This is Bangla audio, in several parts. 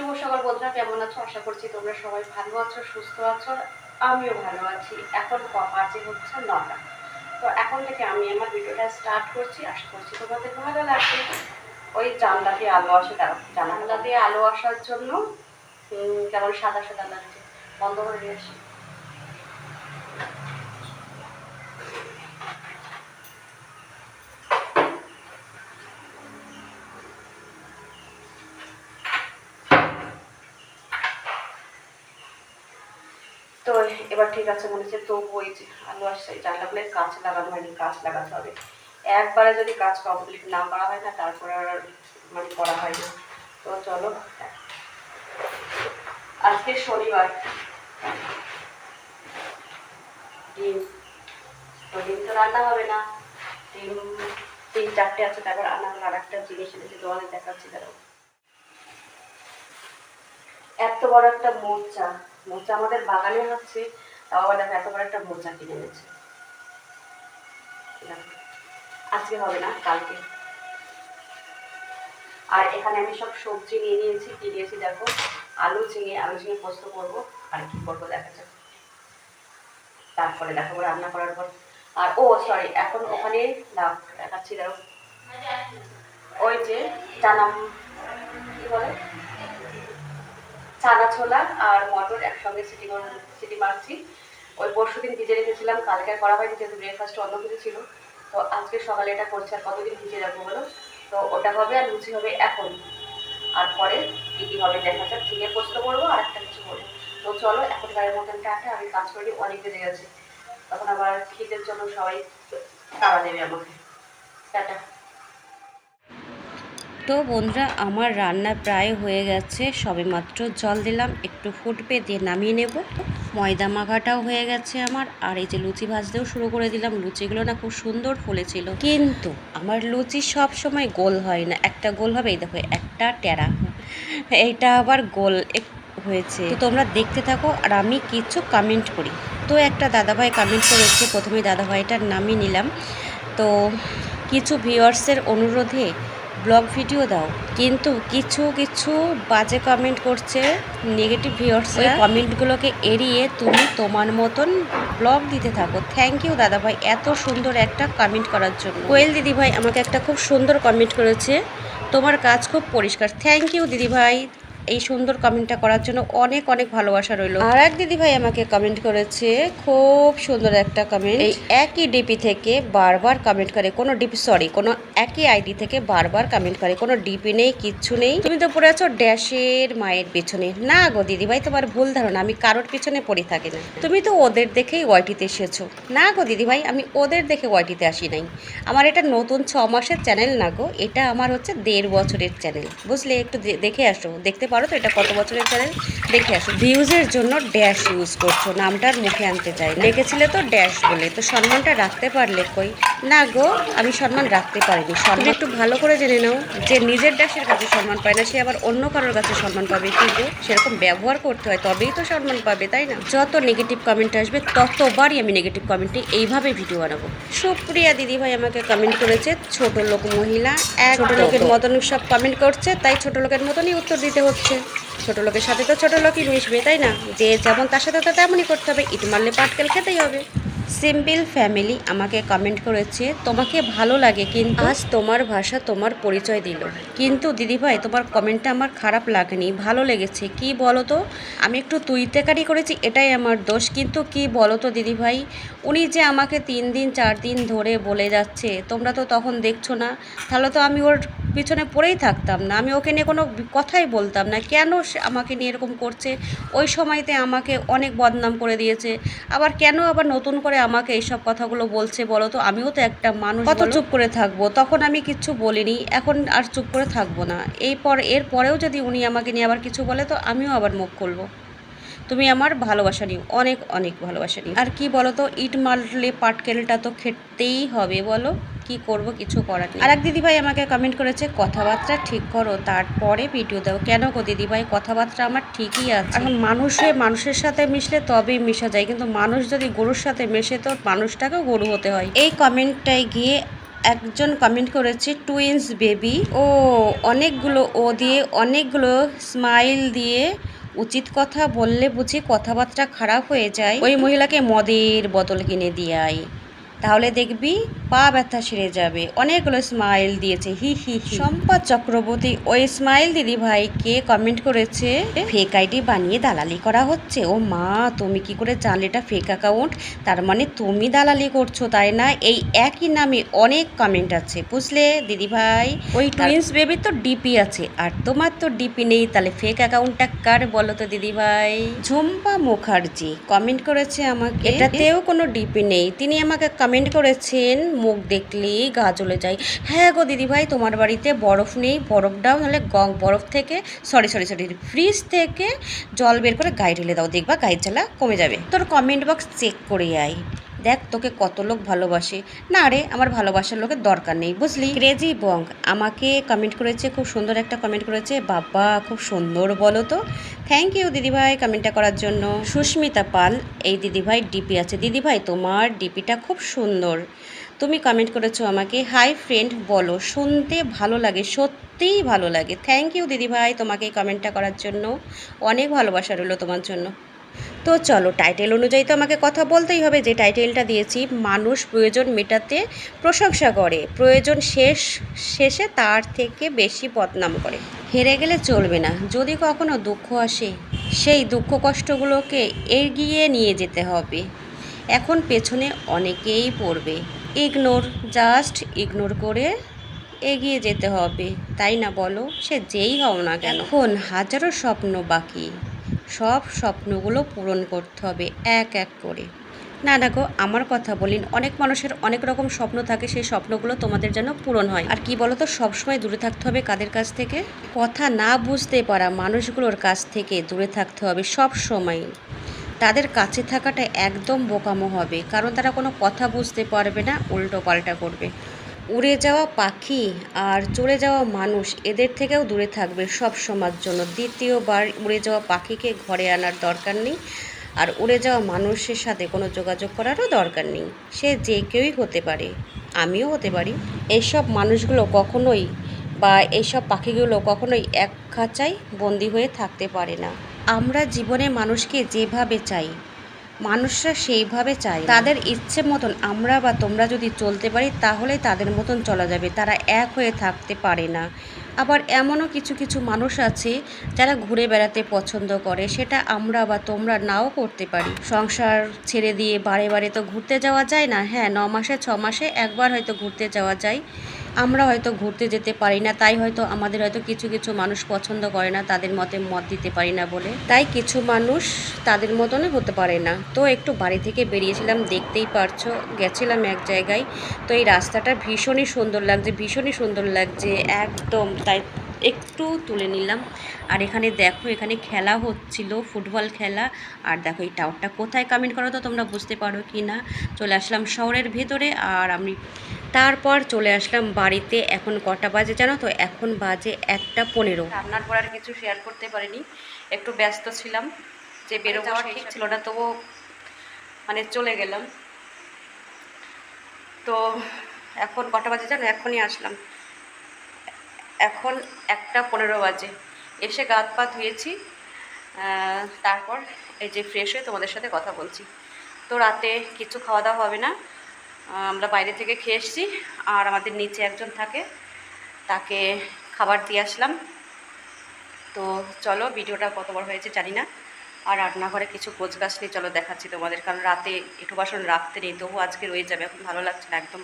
শুভ সকাল বন্ধুরা, কেমন আছো? আশা করছি তোমরা সবাই ভালো আছো, সুস্থ আছো, আমিও ভালো আছি। এখন বাজে হচ্ছে নটা। তো এখন থেকে আমি আমার ভিডিওটা স্টার্ট করছি। আশা করছি তোমাদের ভালো লাগবে। ওই জানলা দিয়ে আলো আসে জানলা দিয়ে আলো আসার জন্য কেমন সাদা সাদা লাগছে। বন্ধ করে দিয়ে আসি। তো এবার ঠিক আছে মনে হচ্ছে তো ওই যে আলু আসছে জানলাগুলো কাঁচ লাগানো হয়নি কাঁচ লাগাতে হবে। একবারে যদি কাজ কমপ্লিট না করা হয় না, তারপরে আর মানে করা হয় না। তো চলো, আজকে শনিবার। ডিম। তো ডিম তো রান্না হবে না। ডিম তিন চারটে আছে, তারপর আনা আর একটা জিনিস এনেছে তোমাদের দেখাচ্ছি, দাঁড়াও। এত বড় একটা মোচা। মোচা আমাদের বাগানে হচ্ছে, তাও আবার দেখো এত বড় একটা মোচা কিনে এনেছে। আজকে হবে না, কালকে। আর এখানে আমি সব সবজি নিয়ে নিয়েছি, কি নিয়েছি দেখো, আলু ঝিঙে আলু ঝিঙে পোস্ত করব, আর কি করব দেখা যাক। তারপরে দেখাবো রান্না করার পর। আর ও সরি এখন ওখানে দেখাচ্ছি, দেখো। ওই যে জানাম কি বলে? চানা ছোলা আর মটর একসঙ্গে সিটি সিটি মারছি। ওই পরশু দিন ভিজে রেখেছিলাম, কালকে করা হয়নি যেহেতু ব্রেকফাস্ট অন্য কিছু ছিল। তো আজকে সকালে এটা করছি, আর কতদিন ভিজে রাখব বলো? তো ওটা হবে আর লুচি হবে এখন। আর পরে কী কী হবে দেখা যাক ঝিঙে পোস্ত করব আর একটা কিছু করব। তো চলো এখন গায়ের মতন টাটা, আমি কাজ করি, অনেক বেজে গেছে। তখন আবার খিদের জন্য সবাই তাড়া দেবে আমাকে। টাটা। তো বন্ধুরা, আমার রান্না প্রায় হয়ে গেছে। সবেমাত্র জল দিলাম, একটু ফুটবে দিয়ে নামিয়ে নেব। ময়দা মাখাটাও হয়ে গেছে আমার, আর এই যে লুচি ভাজতেও শুরু করে দিলাম। লুচিগুলো না খুব সুন্দর ফুলেছিল। কিন্তু আমার লুচি সব সময় গোল হয় না। একটা গোল হবে, এই দেখো, একটা টেরা। এইটা আবার গোল হয়েছে। তো তোমরা দেখতে থাকো, আর আমি কিছু কমেন্ট করি। তো একটা দাদাভাই কমেন্ট করেছে প্রথমেই দাদাভাইটার নামই নিলাম। তো কিছু ভিউয়ার্সের অনুরোধে ব্লগ ভিডিও দাও। কিন্তু কিছু কিছু বাজে কমেন্ট করছে নেগেটিভ ভিউয়ার্স ওই কমেন্টগুলোকে এড়িয়ে তুমি তোমার মতন ব্লগ দিতে থাকো। থ্যাংক ইউ দাদা ভাই এত সুন্দর একটা কমেন্ট করার জন্য। কোয়েল দিদি ভাই আমাকে একটা খুব সুন্দর কমেন্ট করেছে। তোমার কাজ খুব পরিষ্কার। থ্যাংক ইউ দিদি ভাই। এই সুন্দর কমেন্টটা করার জন্য অনেক অনেক ভালোবাসা রইল। আর এক দিদি ভাই আমাকে কমেন্ট করেছে খুব সুন্দর একটা কমেন্ট এই একই ডিপি থেকে বারবার কমেন্ট করে কোনো ডিপি সরি কোনো একই আইডি থেকে বারবার কমেন্ট করে কোনো ডিপি নেই কিচ্ছু নেই। তুমি তো পড়ে আছো ড্যাশের মায়ের পিছনে। না গো দিদি ভাই তোমার ভুল ধারণা আমি কারোর পিছনে পড়ে থাকি না। তুমি তো ওদের দেখেই ওয়াইটিতে এসেছ। না গো দিদি ভাই আমি ওদের দেখে ওয়াইটিতে আসি নাই। আমার এটা নতুন ছ মাসের চ্যানেল না গো এটা আমার হচ্ছে দেড় বছরের চ্যানেল বুঝলে একটু দেখে আসো দেখতে পারো তো এটা কত বছরের চ্যানেল দেখে আসো ভিউজের জন্য ড্যাশ ইউজ করছ নামটার মুখে আনতে চাই। না। লিখেছিলে তো ড্যাশ বলে তো সম্মানটা রাখতে পারলে কই? না গো আমি সম্মান রাখতে পারিনি। সম্মান একটু ভালো করে জেনে নাও যে নিজের ড্যাশের কাছে সম্মান পায় না সে আবার অন্য কারোর কাছে সম্মান পাবে কি গো? সেরকম ব্যবহার করতে হয় তবেই তো সম্মান পাবে তাই না? যত নেগেটিভ কমেন্ট আসবে ততবারই আমি নেগেটিভ কমেন্টে এইভাবে ভিডিও বানাবো। সুপ্রিয়া দিদি ভাই আমাকে কমেন্ট করেছে ছোট লোক মহিলা এক ছোট লোকের মতন সব কমেন্ট করছে তাই ছোট লোকের মতনই উত্তর দিতে হচ্ছে। ছোট লোকের সাথে তো ছোটো লোকই মিশবে, তাই না? যে যেমন তার সাথে তো তেমনই করতে হবে, ইট মারলে পাটকেল খেতেই হবে। সিম্পল ফ্যামিলি আমাকে কমেন্ট করেছে, তোমাকে ভালো লাগে, কিন্তু আজ তোমার ভাষা তোমার পরিচয় দিল। কিন্তু দিদিভাই, তোমার কমেন্টটা আমার খারাপ লাগেনি, ভালো লেগেছে। কি বলো তো আমি একটু তুইতেকারি করেছি, এটাই আমার দোষ। কিন্তু কি বলো তো দিদিভাই? উনি যে আমাকে তিন দিন, চার দিন ধরে বলে যাচ্ছে, তোমরা তো তখন দেখছ না। তাহলে তো আমি ওর পিছনে পড়েই থাকতাম না। আমি ওকে নিয়ে কোনো কথাই বলতাম না। কেন সে আমাকে নিয়ে এরকম করছে? ওই সময়তে আমাকে অনেক বদনাম করে দিয়েছে। আবার কেন আবার নতুন করে আমাকে এইসব কথাগুলো বলছে বলো তো? আমিও তো একটা মানুষ কত চুপ করে থাকব? তখন আমি কিচ্ছু বলিনি। এখন আর চুপ করে থাকব না। এই পর এর পরেও যদি উনি আমাকে নিয়ে আবার কিছু বলে তো আমিও আবার মুখ খুলবো। তুমি আমার ভালোবাসা নিও। অনেক অনেক ভালোবাসা নিও। আর কি বলো তো? ইট মারলে পাটকেলটা তো খেতেই হবে বলো। কি করব কিছু করার নেই। আর এক দিদিভাই আমাকে কমেন্ট করেছে কথাবার্তা ঠিক করো তারপরে ভিডিও দাও কেন গো দিদিভাই? কথাবার্তা আমার ঠিকই আছে। এখন মানুষে মানুষের সাথে মিশলে তবেই মিশা যায় কিন্তু মানুষ যদি গরুর সাথে মেশে তো মানুষটাকেও গরু হতে হয়। এই কমেন্টটায় গিয়ে একজন কমেন্ট করেছে টুইন্স বেবি ও অনেকগুলো ও দিয়ে অনেকগুলো স্মাইল দিয়ে উচিত কথা বললে বুঝি কথাবার্তা খারাপ হয়ে যায়। ওই মহিলাকে মদের বোতল কিনে দিয়ে আয়। তাহলে দেখবি পা ব্যথা সেরে যাবে। অনেকগুলো স্মাইল দিয়েছে। হি হি সম্পদ চক্রবর্তী ওই স্মাইল দিদি ভাইকে কমেন্ট করেছে? ফেক আইডি বানিয়ে দালালি করা হচ্ছে। ও মা তুমি কি করে জানলে এটা ফেক অ্যাকাউন্ট তার মানে তুমি দালালি করছ তাই না? এই একই নামে অনেক কমেন্ট আছে বুঝলে দিদি ভাই? ওই টুইন্স বেবি তো ডিপি আছে। আর তোমার তো ডিপি নেই তাহলে ফেক অ্যাকাউন্টটা কার বলো তো দিদি ভাই? ঝুম্পা মুখার্জি কমেন্ট করেছে আমাকে। এটাতেও কোনো ডিপি নেই। তিনি আমাকে কমেন্ট করেছেন মুখ দেখলেই গা জ্বলে যায়। হ্যাঁ গো দিদি ভাই তোমার বাড়িতে বরফ নেই, বরফ দাও, নাহলে গং বরফ থেকে সরি সরি সরি ফ্রিজ থেকে জল বের করে গায়ে ঢেলে দাও, দেখবা গায়ের জ্বালা কমে যাবে। তোর কমেন্ট বক্স চেক করে আয়। দেখ তোকে কত লোক ভালোবাসে। না রে, আমার ভালোবাসার লোকের দরকার নেই, বুঝলি? ক্রেজি বং আমাকে কমেন্ট করেছে, খুব সুন্দর একটা কমেন্ট করেছে। বাবা, খুব সুন্দর বলো তো। থ্যাংক ইউ দিদিভাই কমেন্টটা করার জন্য। সুস্মিতা পাল, এই দিদিভাই ডিপি আছে। দিদিভাই, তোমার ডিপিটা খুব সুন্দর। তুমি কমেন্ট করেছ আমাকে হাই ফ্রেন্ড বলো, শুনতে ভালো লাগে, সত্যিই ভালো লাগে। থ্যাংক ইউ দিদিভাই তোমাকে এই কমেন্টটা করার জন্য। অনেক ভালোবাসা রইল তোমার জন্য। তো চলো টাইটেল অনুযায়ী তো আমাকে কথা বলতেই হবে। যে টাইটেলটা দিয়েছি, মানুষ প্রয়োজন মেটাতে প্রশংসা করে। প্রয়োজন শেষ, শেষে তার থেকে বেশি বদনাম করে। হেরে গেলে চলবে না। যদি কখনো দুঃখ আসে, সেই দুঃখ কষ্টগুলোকে এগিয়ে নিয়ে যেতে হবে। এখন পেছনে অনেকেই পড়বে। ইগনোর জাস্ট ইগনোর করে এগিয়ে যেতে হবে। তাই না বলো? সে যেই হও না কেন। এখন হাজারো স্বপ্ন বাকি। সব স্বপ্নগুলো পূরণ করতে হবে এক এক করে। না না গো, আমার কথা বলিন। অনেক মানুষের অনেক রকম স্বপ্ন থাকে, সেই স্বপ্নগুলো তোমাদের যেন পূরণ হয়। আর কি বলো তো সবসময় দূরে থাকতে হবে কাদের কাছ থেকে? কথা না বুঝতে পারা মানুষগুলোর কাছ থেকে দূরে থাকতে হবে সব সময়। তাদের কাছে থাকাটা একদম বোকামো হবে, কারণ তারা কোনো কথা বুঝতে পারবে না, উল্টো পাল্টা করবে। উড়ে যাওয়া পাখি আর চলে যাওয়া মানুষ এদের থেকেও দূরে থাকবে সব সময়ের জন্য। দ্বিতীয়বার উড়ে যাওয়া পাখিকে ঘরে আনার দরকার নেই, আর উড়ে যাওয়া মানুষের সাথে কোনো যোগাযোগ করারও দরকার নেই। সে যে কেউই হতে পারে, আমিও হতে পারি। এইসব মানুষগুলো কখনোই বা এইসব পাখিগুলো কখনোই এক খাঁচায় বন্দি হয়ে থাকতে পারে না। আমরা জীবনে মানুষকে যেভাবে চাই, মানুষরা সেইভাবে চায়। তাদের ইচ্ছে মতন আমরা বা তোমরা যদি চলতে পারি, তাহলে তাদের মতন চলা যাবে। তারা এক হয়ে থাকতে পারে না। আবার এমনও কিছু কিছু মানুষ আছে যারা ঘুরে বেড়াতে পছন্দ করে, সেটা আমরা বা তোমরা নাও করতে পারি। সংসার ছেড়ে দিয়ে বারে বারে তো ঘুরতে যাওয়া যায় না? হ্যাঁ ন মাসে, ছ মাসে একবার হয়তো ঘুরতে যাওয়া যায়। আমরা হয়তো ঘুরতে যেতে পারি না, তাই হয়তো আমাদের হয়তো কিছু কিছু মানুষ পছন্দ করে না, তাদের মতে মত দিতে পারি না বলে। তাই কিছু মানুষ তাদের মতনে হতে পারে না। তো একটু বাড়ি থেকে বেরিয়েছিলাম, দেখতেই পারছ, গেছিলাম এক জায়গায়। তো এই রাস্তাটা ভীষণই সুন্দর লাগছে, ভীষণই সুন্দর লাগছে, একদম তাই একটু তুলে নিলাম। আর এখানে দেখো এখানে খেলা হচ্ছিল ফুটবল খেলা। আর দেখো এই টাওয়ারটা কোথায় কমেন্ট করো তো তোমরা বুঝতে পারো কি না। চলে আসলাম শহরের ভেতরে আর আমি তারপর চলে আসলাম বাড়িতে। এখন কটা বাজে জানো তো? এখন বাজে একটা পনেরো। রান্নার পর আর কিছু শেয়ার করতে পারিনি। একটু ব্যস্ত ছিলাম যে বেরো যাওয়া ঠিক ছিল না তবু মানে চলে গেলাম। তো এখন কটা বাজে জানো? এখনই আসলাম। এখন একটা পনেরো বাজে। এসে গাত পা ধুয়েছি তারপর এই যে ফ্রেশ হয়ে তোমাদের সাথে কথা বলছি। তো রাতে কিছু খাওয়া দাওয়া হবে না আমরা বাইরে থেকে খেয়ে এসেছি, আর আমাদের নিচে একজন থাকে, তাকে খাবার দিয়ে আসলাম। তো চলো, ভিডিওটা কত বড় হয়েছে জানি না, আর রান্নাঘরে কিছু গোছ গাছ নিয়ে চলো দেখাচ্ছি তোমাদের, কারণ রাতে একটু বাসন রাখতে নেই, তবু আজকে রয়ে যাবে, এখন ভালো লাগছে না একদম।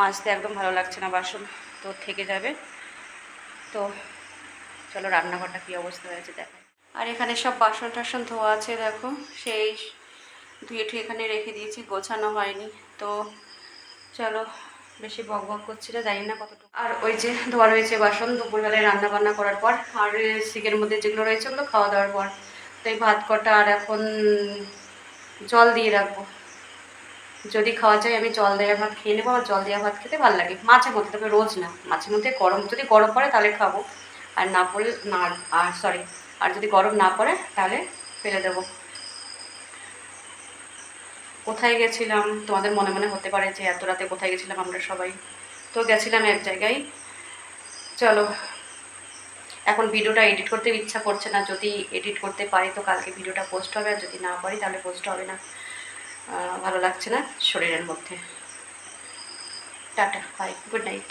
মাজতে একদম ভালো লাগছে না বাসন, তো থেকে যাবে। তো চলো রান্নাঘরটা কী অবস্থা হয়েছে দেখো আর এখানে সব বাসন টাসন ধোয়া আছে, দেখো। সেই ধুয়ে ঠুয়ে এখানে রেখে দিয়েছি, গোছানো হয়নি। তো চলো, বেশি বক বক করছি না, জানি না কতটুকু। আর ওই যে ধোয়া রয়েছে বাসন, দুপুরবেলায় রান্না বান্না করার পর, আর সিগের মধ্যে যেগুলো রয়েছে ওগুলো খাওয়া দাওয়ার পর। তো এই ভাত কটা আর এখন জল দিয়ে রাখব। যদি খাওয়া যায়, আমি জল দেওয়া ভাত খেয়ে নেব আমার জল দেওয়া ভাত খেতে ভালো লাগে। মাঝে মধ্যে তবে রোজ না। মাঝে মধ্যে গরম, যদি গরম পড়ে তাহলে খাব। আর না পড়লে, না, আর সরি আর যদি গরম না পড়ে তাহলে ফেলে দেবো। কোথায় গেছিলাম? তোমাদের মনে মনে হতে পারে যে এত রাতে কোথায় গেছিলাম আমরা সবাই। তো গেছিলাম এক জায়গায়। চলো, এখন ভিডিওটা এডিট করতে ইচ্ছা করছে না। যদি এডিট করতে পারি তো কালকে ভিডিওটা পোস্ট হবে, আর যদি না পারি তাহলে পোস্ট হবে না। ভালো লাগছে না শরীরের মধ্যে। Tata bye good night